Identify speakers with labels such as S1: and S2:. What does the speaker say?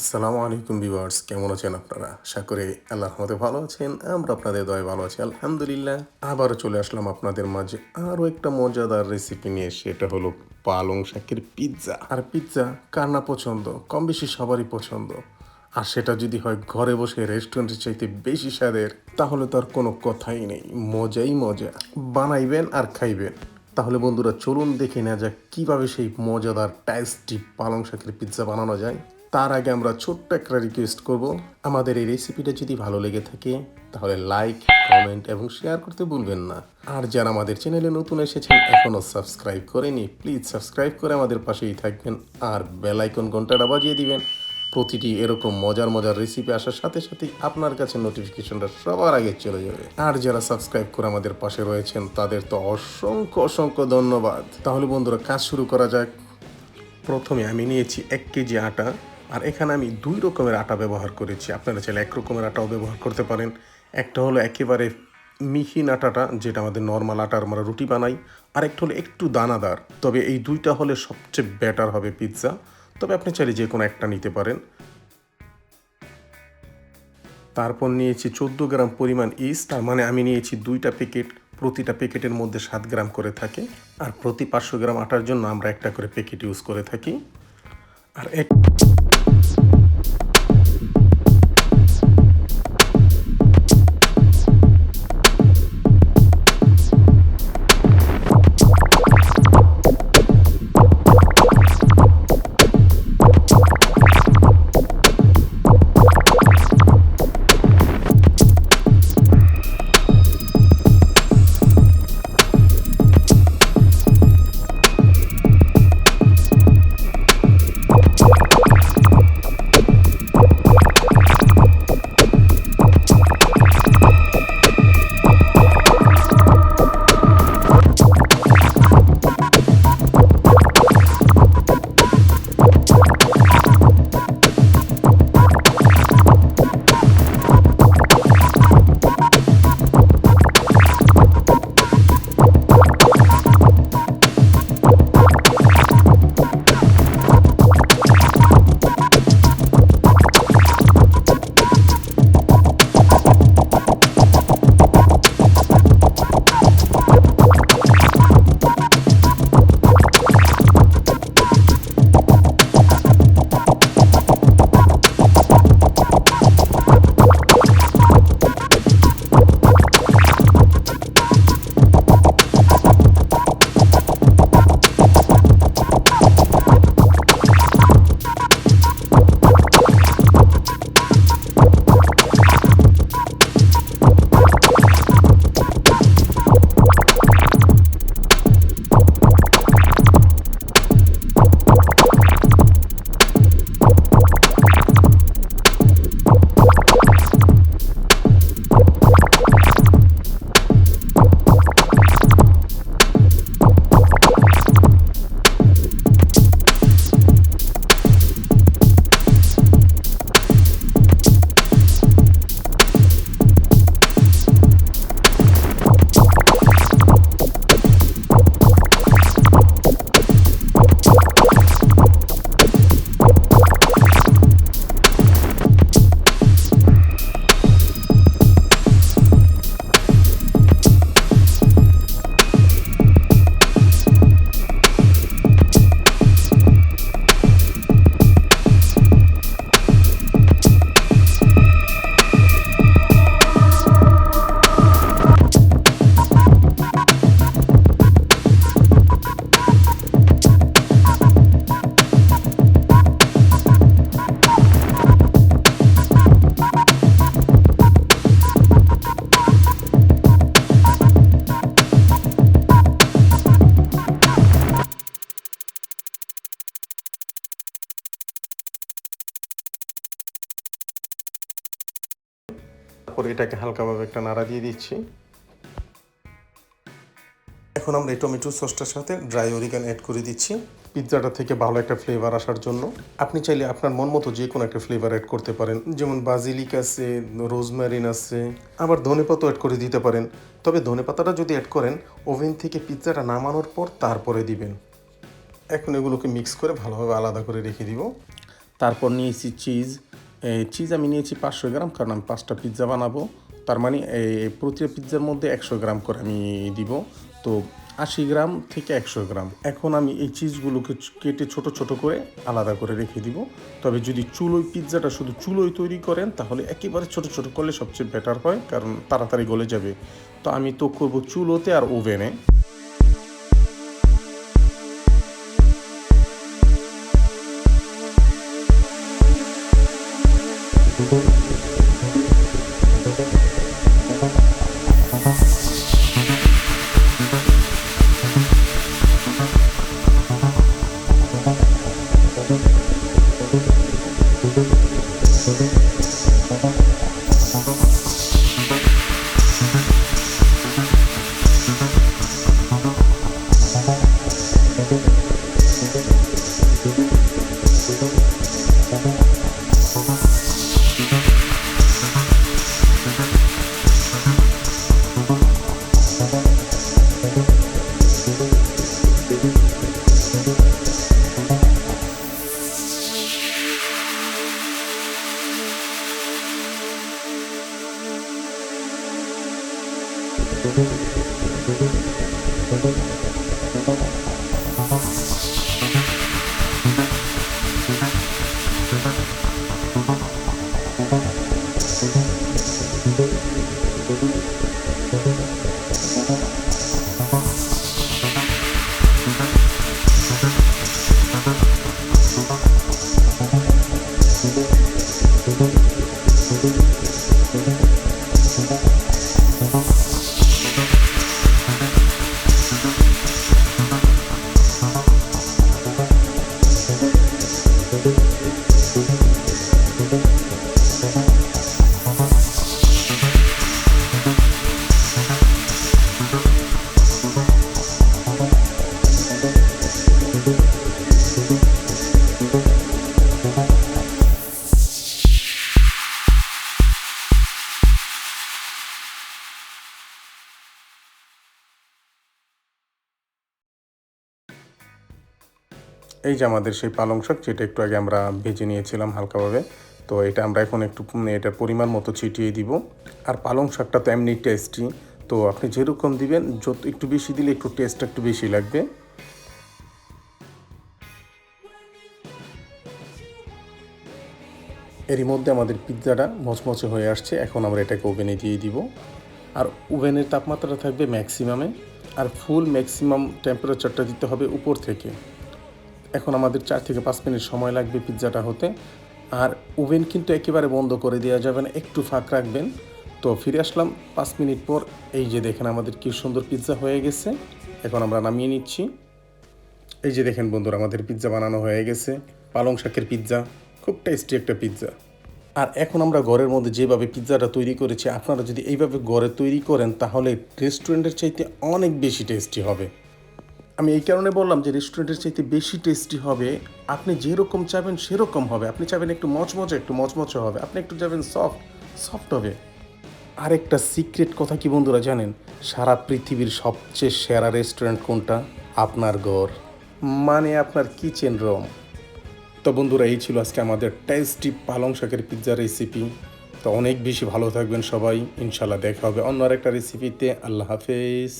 S1: আসসালামু আলাইকুম ভিউয়ার্স, কেমন আছেন আপনারা? আশা করি আল্লাহর মতে ভালো আছেন, আমরা আপনাদের দয় ভালো আছি, আলহামদুলিল্লাহ। আবারও চলে আসলাম আপনাদের মাঝে আরও একটা মজাদার রেসিপি নিয়ে, সেটা হলো পালং শাকের পিৎজা আর পিৎজা কার না পছন্দ? কম বেশি সবারই পছন্দ। আর সেটা যদি হয় ঘরে বসে রেস্টুরেন্টের চাইতে বেশি স্বাদের, তাহলে তো আর কোনো কথাই নেই। মজাই মজা। বানাইবেন আর খাইবেন। তাহলে বন্ধুরা, চলুন দেখে নেওয়া যাক কীভাবে সেই মজাদার টাইস্টি পালং শাকের পিৎজা বানানো যায়। তার আগে আমরা ছোট্ট একটা রিকোয়েস্ট করব। আমাদের এই রেসিপিটা যদি ভালো লেগে থাকে, তাহলে লাইক কমেন্ট এবং শেয়ার করতে ভুলবেন না। আর যারা আমাদের চ্যানেলে নতুন এসেছেন এখনও সাবস্ক্রাইব করেনি প্লিজ সাবস্ক্রাইব করে আমাদের পাশেই থাকবেন আর বেল আইকন ঘন্টাটা বাজিয়ে দিবেন। প্রতিটি এরকম মজার মজার রেসিপি আসার সাথে সাথেই আপনার কাছে নোটিফিকেশনটা সবার আগে চলে যাবে। আর যারা সাবস্ক্রাইব করে আমাদের পাশে রয়েছেন, তাদের তো অসংখ্য অসংখ্য ধন্যবাদ। তাহলে বন্ধুরা, কাজ শুরু করা যাক। প্রথমে আমি নিয়েছি এক কেজি আটা। আর এখানে আমি দুই রকমের আটা ব্যবহার করেছি। আপনারা চাইলে এক রকমের আটাও ব্যবহার করতে পারেন। একটা হলো একেবারে মিহিন আটাটা, যেটা আমাদের নর্মাল আটার আমরা রুটি বানাই। আর একটা হলো একটু দানাদার। তবে এই দুইটা হলে সবচেয়ে বেটার হবে পিৎজা তবে আপনি চাইলে যে কোনো একটা নিতে পারেন। তারপর নিয়েছি চোদ্দ গ্রাম পরিমাণ ইস্ট তার মানে আমি নিয়েছি দুইটা প্যাকেট প্রতিটা প্যাকেটের মধ্যে সাত গ্রাম করে থাকে। আর প্রতি পাঁচশো গ্রাম আটার জন্য আমরা একটা করে প্যাকেট ইউজ করে থাকি। আর এক তারপর এটাকে হালকাভাবে একটা নাড়া দিয়ে দিচ্ছি। এখন আমরা এই টমেটো সসটার সাথে ড্রাই অরিগান অ্যাড করে দিচ্ছি। পিৎজাটা থেকে ভালো একটা ফ্লেভার আসার জন্য। আপনি চাইলে আপনার মন মতো যে কোনো একটা ফ্লেভার অ্যাড করতে পারেন। যেমন বাজিলিক আছে রোজমেরিন আছে, আবার ধনেপাতাও অ্যাড করে দিতে পারেন। তবে ধনেপাতাটা যদি অ্যাড করেন, ওভেন থেকে পিৎজাটা নামানোর পর তারপরে দিবেন। এখন এগুলোকে মিক্স করে ভালোভাবে আলাদা করে রেখে দিব। তারপর নিয়েছি চিজ। চিজ আমি নিয়েছি পাঁচশো গ্রাম, কারণ আমি পাঁচটা পিৎজা বানাবো। তার মানে প্রতিটা পিৎজার মধ্যে একশো গ্রাম করে আমি দিব। তো আশি গ্রাম থেকে একশো গ্রাম। এখন আমি এই চিজগুলোকে কেটে ছোট ছোট করে আলাদা করে রেখে দিব। তবে যদি চুলোয় পিৎজাটা শুধু চুলোই তৈরি করেন, তাহলে একেবারে ছোট ছোট করলে সবচেয়ে বেটার হয়, কারণ তাড়াতাড়ি গলে যাবে। তো আমি তো করব চুলোতে আর ওভেনে Thank you. Thank you. Música এই যে আমাদের সেই পালং শাক যেটা একটু আগে আমরা ভেজে নিয়েছিলাম হালকাভাবে তো এটা আমরা এখন একটু উম, এটা পরিমাণ মতো ছিটিয়ে দিব। আর পালং শাকটা তো এমনি টেস্টি তো আপনি যেরকম দিবেন যত একটু বেশি দিলে একটু টেস্টটা একটু বেশি লাগবে। এরই মধ্যে আমাদের পিৎজাটা মচমচে হয়ে আসছে এখন আমরা এটাকে ওভেনে দিয়ে দিব। আর ওভেনের তাপমাত্রা থাকবে ম্যাক্সিমামে আর ফুল ম্যাক্সিমাম টেম্পারেচারটা দিতে হবে উপর থেকে। এখন আমাদের চার থেকে পাঁচ মিনিট সময় লাগবে পিৎজাটা হতে। আর ওভেন কিন্তু একেবারে বন্ধ করে দেওয়া যাবে না, একটু ফাঁক রাখবেন। তো ফিরে আসলাম পাঁচ মিনিট পর। এই যে দেখেন আমাদের কি সুন্দর পিৎজা হয়ে গেছে। এখন আমরা নামিয়ে নিচ্ছি। এই যে দেখেন বন্ধুরা, আমাদের পিৎজা বানানো হয়ে গেছে। পালং শাকের পিৎজা, খুব টেস্টি একটা পিৎজা। আর এখন আমরা ঘরের মধ্যে যেভাবে পিৎজাটা তৈরি করেছি, আপনারা যদি এইভাবে ঘরে তৈরি করেন, তাহলে রেস্টুরেন্টের চাইতে অনেক বেশি টেস্টি হবে। আমি এই কারণে বললাম যে রেস্টুরেন্টের চাইতে বেশি টেস্টি হবে। আপনি যেরকম চাবেন সেরকম হবে। আপনি চাবেন একটু মচমচে একটু মচমচে হবে। আপনি একটু যাবেন সফট সফট হবে। আরেকটা সিক্রেট কথা কি বন্ধুরা জানেন? সারা পৃথিবীর সবচেয়ে সেরা রেস্টুরেন্ট কোনটা? আপনার ঘর মানে আপনার কিচেন রুম তো বন্ধুরা, এই ছিল আজকে আমাদের টেস্টি পালং শাকের পিৎজা রেসিপি তো অনেক বেশি ভালো থাকবেন সবাই। ইনশাল্লাহ দেখা হবে অন্য আরেকটা রেসিপিতে আল্লাহ হাফেজ।